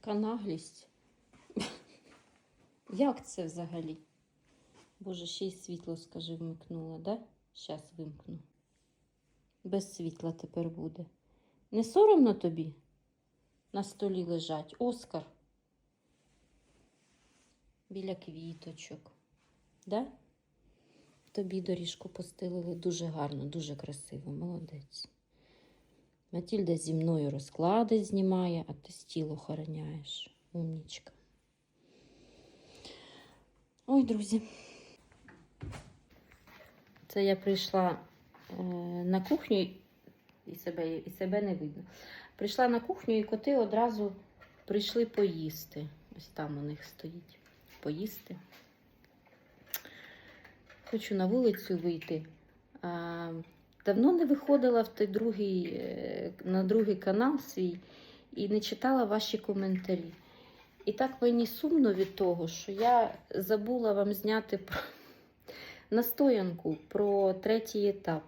Яка наглість? Як це взагалі? Боже, ще й світло, скажи, вмикнула, да? Щас вимкну. Без світла тепер буде. Не соромно тобі на столі лежать? Оскар. Біля квіточок. Да? Тобі доріжку постелили дуже гарно, дуже красиво, молодець. Матільда зі мною розклади знімає, а ти стіл охороняєш. Умнічка. Ой, друзі. Це я прийшла е, на кухню і себе, і себе не видно. Прийшла на кухню і коти одразу прийшли поїсти. Ось там у них стоїть поїсти. Хочу на вулицю вийти. Давно не виходила в той другий, е, на другий канал свій і не читала ваші коментарі. І так мені сумно від того, що я забула вам зняти про настоянку про третій етап.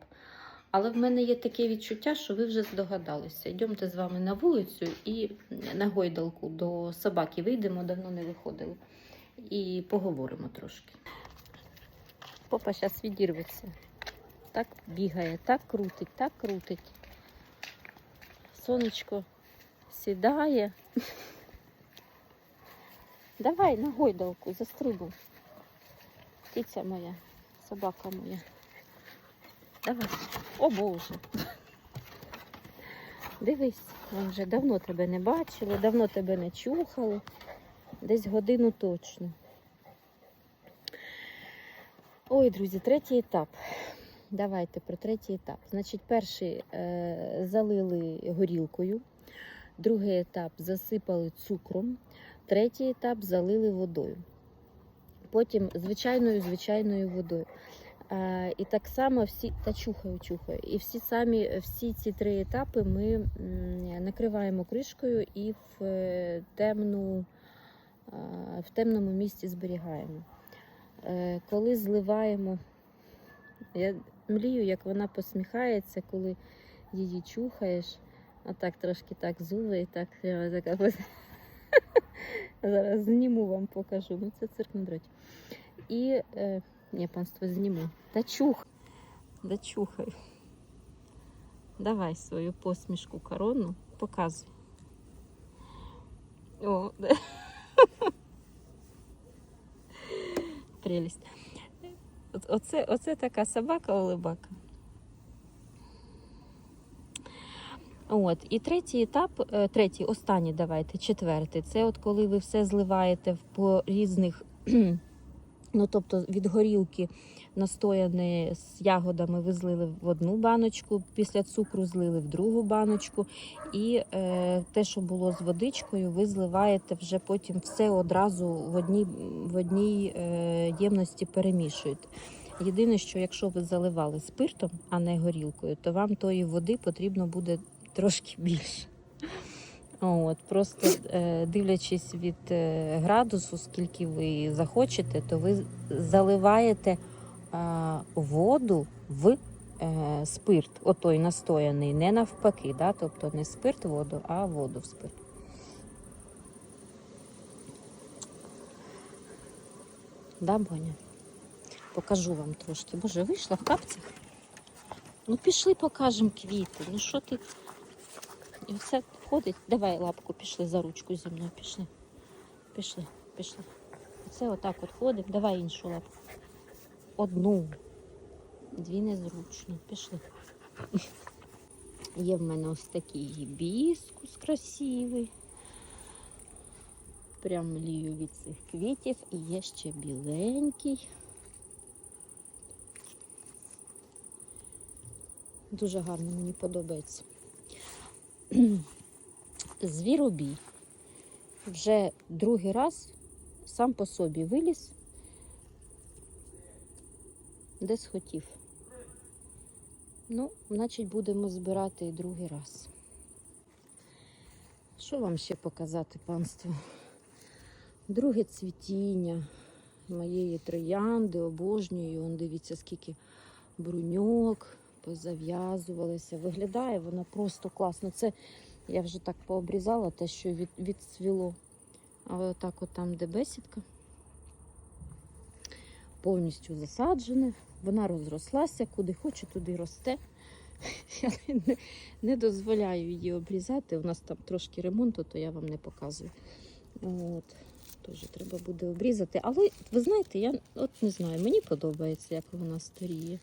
Але в мене є таке відчуття, що ви вже здогадалися. Йдемте з вами на вулицю і на гойдалку до собаки вийдемо, давно не виходили. І поговоримо трошки. Попа зараз відірветься. Так бігає, так крутить, так крутить. Сонечко сідає. Давай на гойдалку, застрибуй. Птиця моя, собака моя. Давай. О Боже. Дивись, ми вже давно тебе не бачили, давно тебе не чухали. Десь годину точно. Ой, друзі, третій етап. Давайте про третій етап. Значить, перший е, залили горілкою, другий етап засипали цукром, третій етап залили водою. Потім звичайною звичайною водою. Е, і так само всі та чухаю, чухаю. І всі самі всі ці три етапи ми накриваємо кришкою і в е, темну, е, в темному місці зберігаємо. Е, Коли зливаємо, я мрію, як вона посміхається, коли її чухаєш. Отак трошки так зуби і так така. Зараз зніму вам покажу. Ну це цирк на дроті. І е, панство зніму. Та чух. Да чухай. Давай свою посмішку коронну, показуй. О, да. Оце, оце така собака-олибака. От, і третій етап, е, третій, останній, давайте, четвертий. Це от коли ви все зливаєте по різних, ну тобто від горілки настояне з ягодами ви злили в одну баночку, після цукру злили в другу баночку. І е, те, що було з водичкою, ви зливаєте вже потім все одразу в одній, в одній е, ємності перемішуєте. Єдине, що якщо ви заливали спиртом, а не горілкою, то вам тої води потрібно буде трошки більше. От, просто е, дивлячись від е, градусу, скільки ви захочете, то ви заливаєте воду в е, спирт, отой настояний, не навпаки, да? тобто не спирт в воду, а воду в спирт. Да, Боня? Покажу вам трошки. Боже, вийшла в капцях. Ну пішли покажемо квіти. Ну що ти? І все ходить. Давай лапку пішли за ручку зі мною. Пішли. Пішли, пішли. Оце отак от ходимо. Давай іншу лапку. Одну. Дві незручно. Пішли. Є в мене ось такий гібіскус красивий. Прям млію від цих квітів. І є ще біленький. Дуже гарно мені подобається. Звіробій вже другий раз сам по собі виліз, де схотів. Ну, значить, будемо збирати і другий раз. Що вам ще показати, панство? Друге цвітіння моєї троянди, обожнюю. Он дивіться, скільки бруньок позав'язувалися. Виглядає вона просто класно. Це Я вже так пообрізала те, що від, відцвіло. Але отак от там, де бесідка, повністю засаджене. Вона розрослася, куди хоче, туди росте. Я не, не дозволяю її обрізати. У нас там трошки ремонту, то я вам не показую. От. Теж треба буде обрізати. Але ви знаєте, я от не знаю, мені подобається, як вона старіє.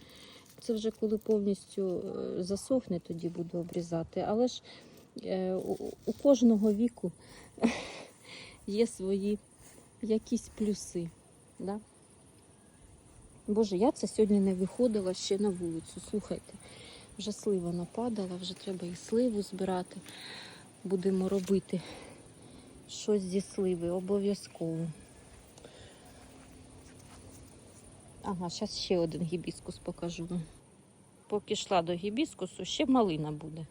Це вже коли повністю е, засохне, тоді буду обрізати. Але ж е, у, у кожного віку є свої якісь плюси. Да? Боже, я це сьогодні не виходила ще на вулицю. Слухайте, вже слива нападала, вже треба і сливу збирати. Будемо робити щось зі сливи, обов'язково. Ага, зараз ще один гібіскус покажу. Поки йшла до гібіскусу, ще малина буде.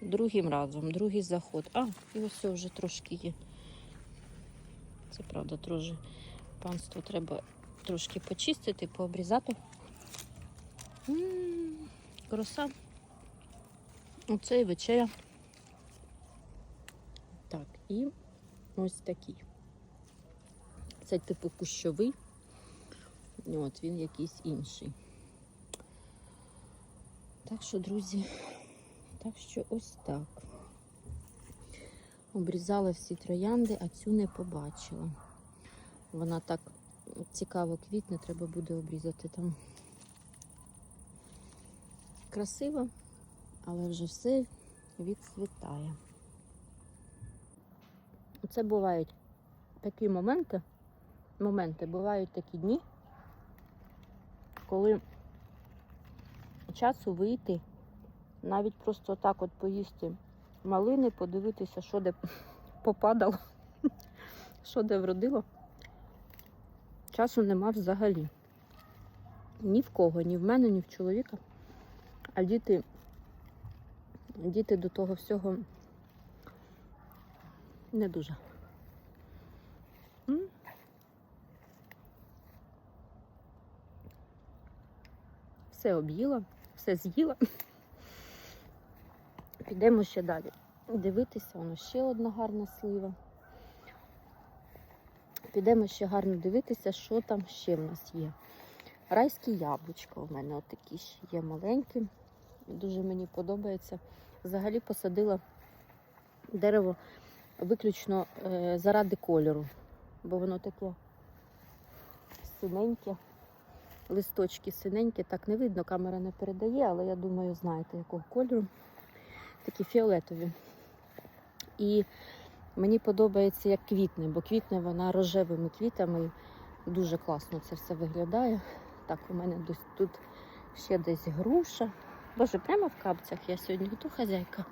Другим разом, другий заход. А, і ось вже трошки є. Це правда, трошки панство треба трошки почистити, пообрізати. М, Краса. Оце і вечеря. Так, і ось такий. Це типу кущовий. От він якийсь інший. Так що, друзі, так що ось так. Обрізала всі троянди, а цю не побачила. Вона так цікаво квітне, треба буде обрізати там. Красиво, але вже все відцвітає. Це бувають такі моменти, моменти, бувають такі дні, коли часу вийти, навіть просто так от поїсти малини, подивитися, що де попадало, що де вродило. Часу нема взагалі. Ні в кого, ні в мене, ні в чоловіка. А діти, діти до того всього не дуже. Все об'їла, все з'їла. Підемо ще далі. Дивитися, воно ще одна гарна слива. Підемо ще гарно дивитися, що там ще в нас є. Райські яблучка у мене отакі ще є маленькі. Дуже мені подобається. Взагалі посадила дерево виключно е, заради кольору, бо воно таке синеньке, листочки синенькі, так не видно, камера не передає, але я думаю, знаєте, якого кольору. Такі фіолетові. І мені подобається, як квітне, бо квітне вона рожевими квітами. Дуже класно це все виглядає. Так, у мене десь тут ще десь груша. Боже, прямо в капцях я сьогодні хто хазяйка.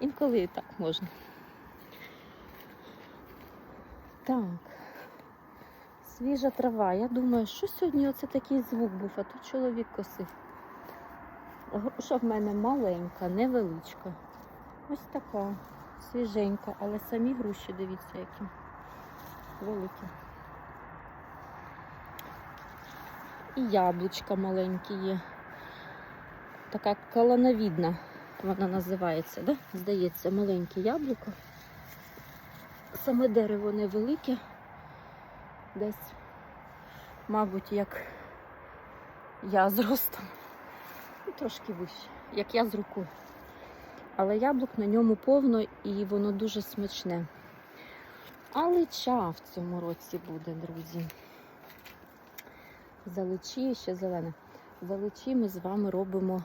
Інколи і так можна. Так. Свіжа трава. Я думаю, що сьогодні оце такий звук був, а тут чоловік косив. Груша в мене маленька, невеличка. Ось така, свіженька, але самі груші, дивіться, які великі. І яблучка маленькі є. Така колоновідна вона називається, да? здається, маленьке яблуко. Саме дерево невелике, десь, мабуть, як я з ростом. Ну, Трошки вище, як я з рукою. Але яблук на ньому повно і воно дуже смачне. Алича в цьому році буде, друзі. Заличі ще зелене. Заличі ми з вами робимо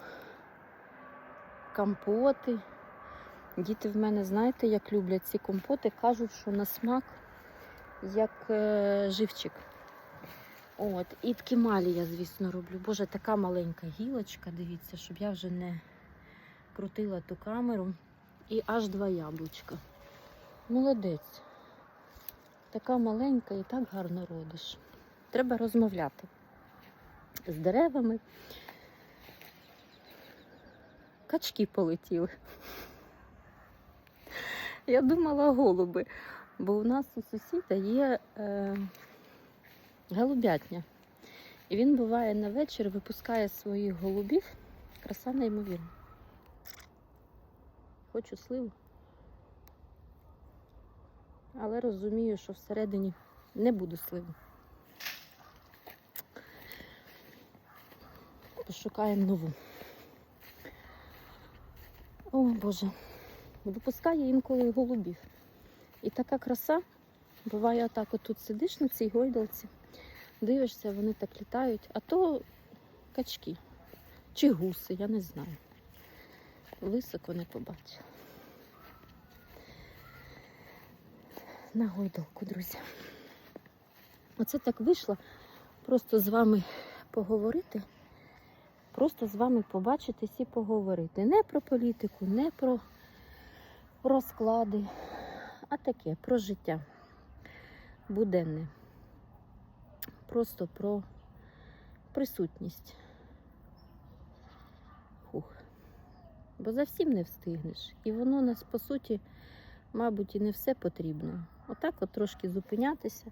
компоти. Діти в мене, знаєте, як люблять ці компоти, кажуть, що на смак як е, живчик. От, і ткемалі я, звісно, роблю. Боже, така маленька гілочка, дивіться, щоб я вже не крутила ту камеру. І аж два яблучка. Молодець. Така маленька і так гарно родиш. Треба розмовляти з деревами. Качки полетіли. Я думала голуби, бо у нас у сусіда є е, голубятня. І він буває на вечір, випускає своїх голубів. Краса неймовірна. Хочу сливу. Але розумію, що всередині не буду сливу. Пошукаємо нову. О Боже, випускає інколи голубів. І така краса. Буває отак, от тут сидиш на цій гойдалці, дивишся, вони так літають, а то качки чи гуси, я не знаю. Високо не побачила. На гойдалку, друзі. Оце так вийшло просто з вами поговорити, просто з вами побачитись і поговорити. Не про політику, не про розклади, а таке про життя буденне. Просто про присутність. Бо за всім не встигнеш. І воно нас, по суті, мабуть, і не все потрібно. Отак от трошки зупинятися.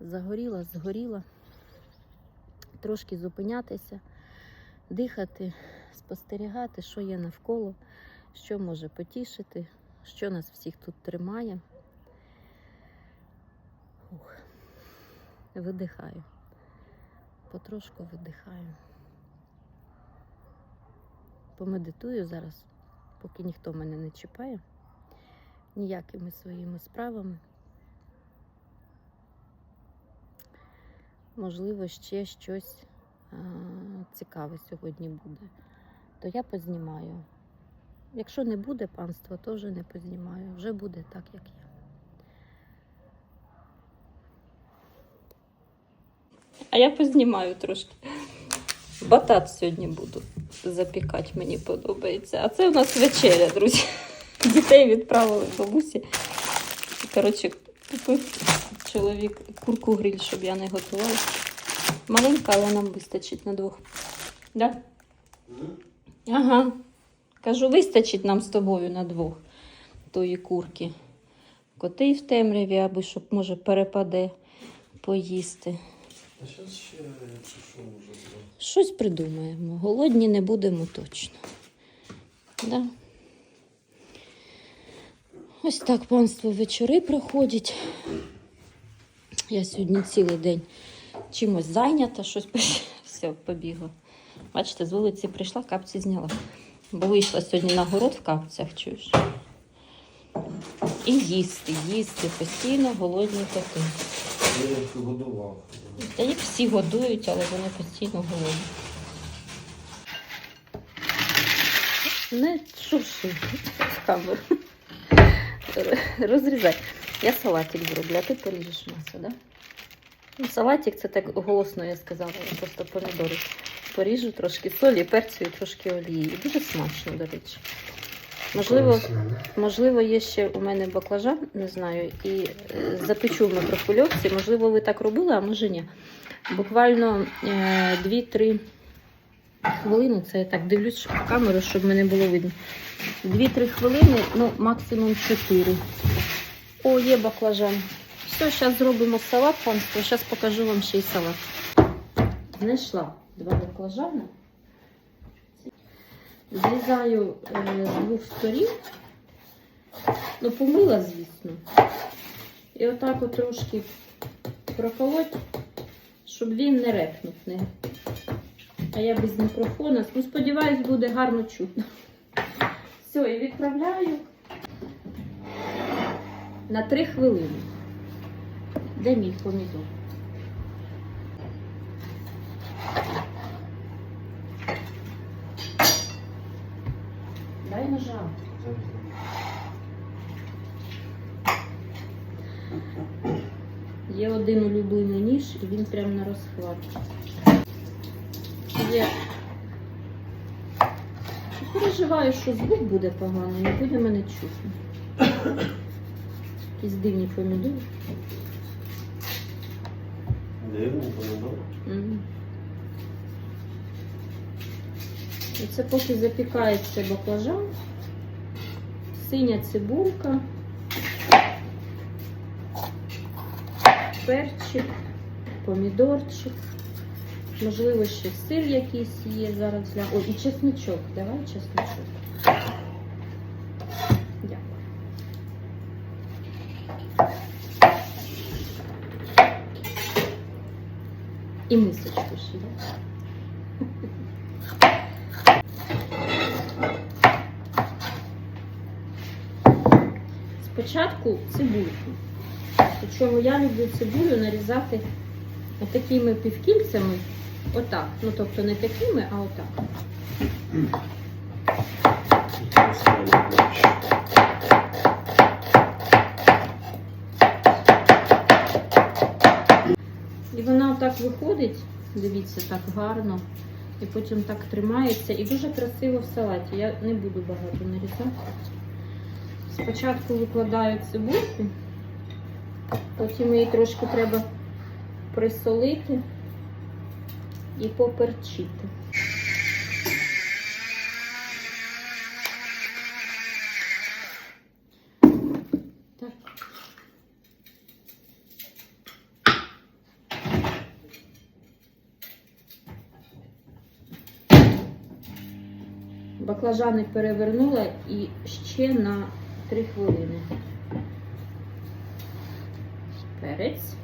Загоріла, згоріла. Трошки зупинятися, дихати, спостерігати, що є навколо, що може потішити, що нас всіх тут тримає. Ух. Видихаю. Потрошку видихаю. Помедитую зараз, поки ніхто мене не чіпає, ніякими своїми справами. Можливо, ще щось а, цікаве сьогодні буде, то я познімаю. Якщо не буде панства, то вже не познімаю. Вже буде так, як є. А я познімаю трошки. Батат сьогодні буду запікати, мені подобається. А це у нас вечеря, друзі. Дітей відправили бабусі. Коротше, купив чоловік курку гриль, щоб я не готувала. Маленька, але нам вистачить на двох. Да? Ага. Кажу, вистачить нам з тобою на двох тої курки. Коти в темряві, аби щоб, може, перепаде поїсти. А зараз ще, що, може буде. Щось придумаємо. Голодні не будемо точно. Да? Ось так панство вечори проходять. Я сьогодні цілий день чимось зайнята, щось все, побігла. Бачите, з вулиці прийшла, капці зняла. Бо вийшла сьогодні на город в капцях, чуєш? І їсти, їсти постійно голодні коти. Я годував. Та їх всі годують, але вони постійно голодні. Не шурши в. Розрізай. Я салатик зроблю, а ти поріжеш м'ясо, да? Ну, салатик це так голосно я сказала, я просто помідори поріжу трошки солі, перцю і трошки олії. Дуже смачно, до речі. Можливо, Можливо, є ще у мене баклажан, не знаю, і е, запечу в мікрохвильовці. Можливо, ви так робили, а може ні. Буквально е, 2-3 хвилини. Це я так дивлюсь в камеру, щоб мене було видно. 2-3 хвилини, ну максимум 4. О, є баклажан. Все, зараз зробимо салат, панство. Зараз покажу вам ще й салат. Знайшла два баклажани. Зрізаю е, з двох сторін. Ну, помила, звісно. І отак от трошки проколоть, щоб він не репнув. Не. А я без мікрофона. Ну, сподіваюсь, буде гарно чутно. Все, і відправляю на 3 хвилини. Де мій помідор? Дай ножа. Є один улюблений ніж, і він прямо на розхват. Є. Переживаю, що звук буде поганий, не буде мене чутно. Якісь дивні помідори. Дивний помідор. Мгм. І це поки запікається баклажан, синя цибулка, перчик, помідорчик, можливо, ще сир якийсь є зараз. О, і чесничок. Давай чесничок. І мисочку ще, так? Спочатку цибульку. Причому я люблю цибулю нарізати отакими півкільцями. Отак. Ну тобто не такими, а отак. І вона отак виходить, дивіться, так гарно. І потім так тримається. І дуже красиво в салаті. Я не буду багато нарізати. Спочатку викладаю цибульку, потім її трошки треба присолити і поперчити. Баклажани перевернула і ще на 3 хвилини. Перець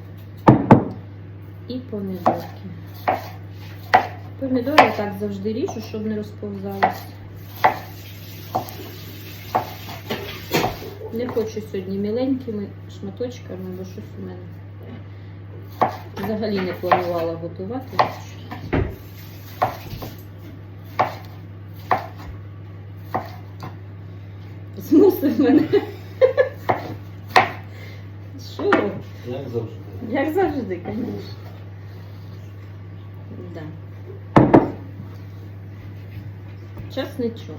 і помідорки. Помідори я так завжди ріжу, щоб не розповзалися. Не хочу сьогодні міленькими шматочками, бо щось у мене взагалі не планувала готувати. Змусив мене. Що? Як завжди. Як завжди, звісно. Да. Часничок.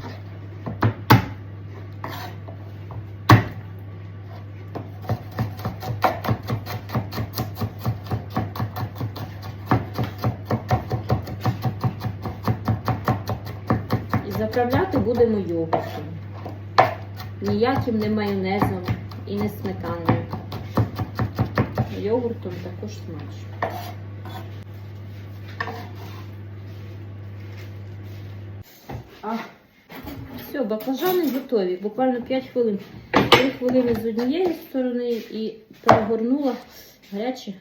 І заправляти будемо йогуртом. Ніяким не майонезом і не сметаною. Йогуртом також смачно. А, все, баклажани готові. Буквально 5 хвилин. 3 хвилини з однієї сторони і перегорнула гаряче.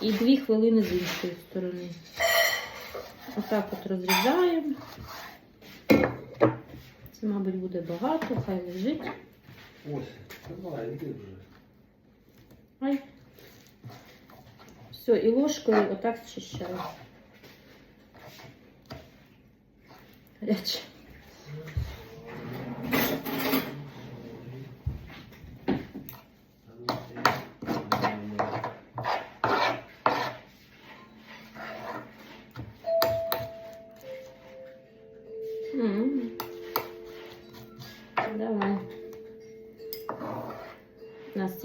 І 2 хвилини з іншої сторони. Отак от розрізаємо. Мабуть, буде багато, хай лежить. Ось, давай, іди вже. Ай. Все, і ложкою отак зчищаю. Гаряче. М.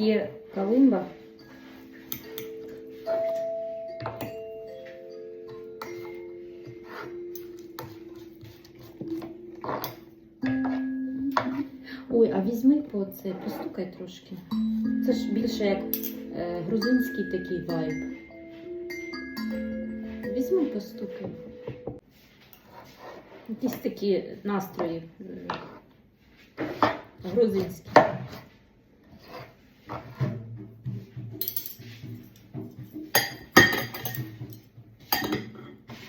є калимба. Ой, а візьми по це, постукай трошки. Це ж більше як е, грузинський такий вайб. Візьми, постукай. Якісь такі настрої е, грузинські.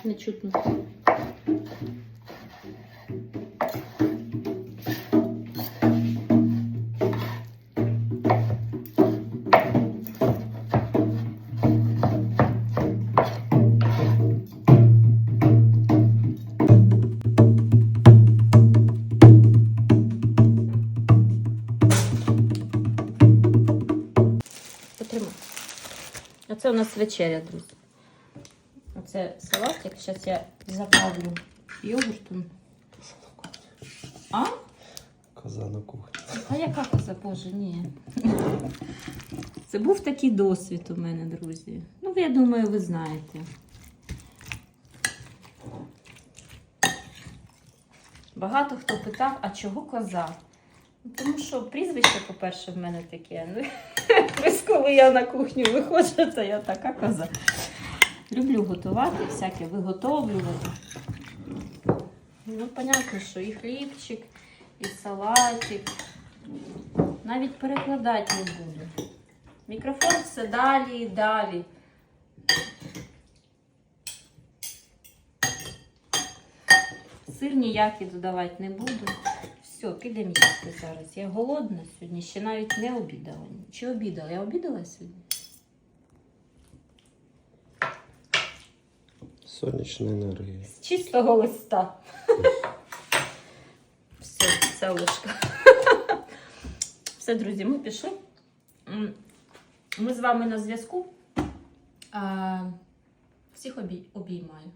Не чутно. Це у нас вечеря, друзі. Оце салатик. Зараз я заправлю йогуртом. А? Коза на кухні. А яка коза, боже, ні. Це був такий досвід у мене, друзі. Ну, я думаю, ви знаєте. Багато хто питав, а чого коза? Ну, Тому що прізвище, по-перше, в мене таке. Ну, коли я на кухню виходжу, то я така коза. Люблю готувати, всяке виготовлювати. Ну, понятно, що і хлібчик, і салатик. Навіть перекладати не буду. Мікрофон все далі і далі. Сир ніякий додавати не буду. Все, підемо їсти зараз. Я голодна сьогодні, ще навіть не обідала. Чи обідала? Я обідала сьогодні? Сонячна енергія. З чистого листа. Все, це ложка. Все, друзі, ми пішли. Ми з вами на зв'язку. Всіх обіймаю.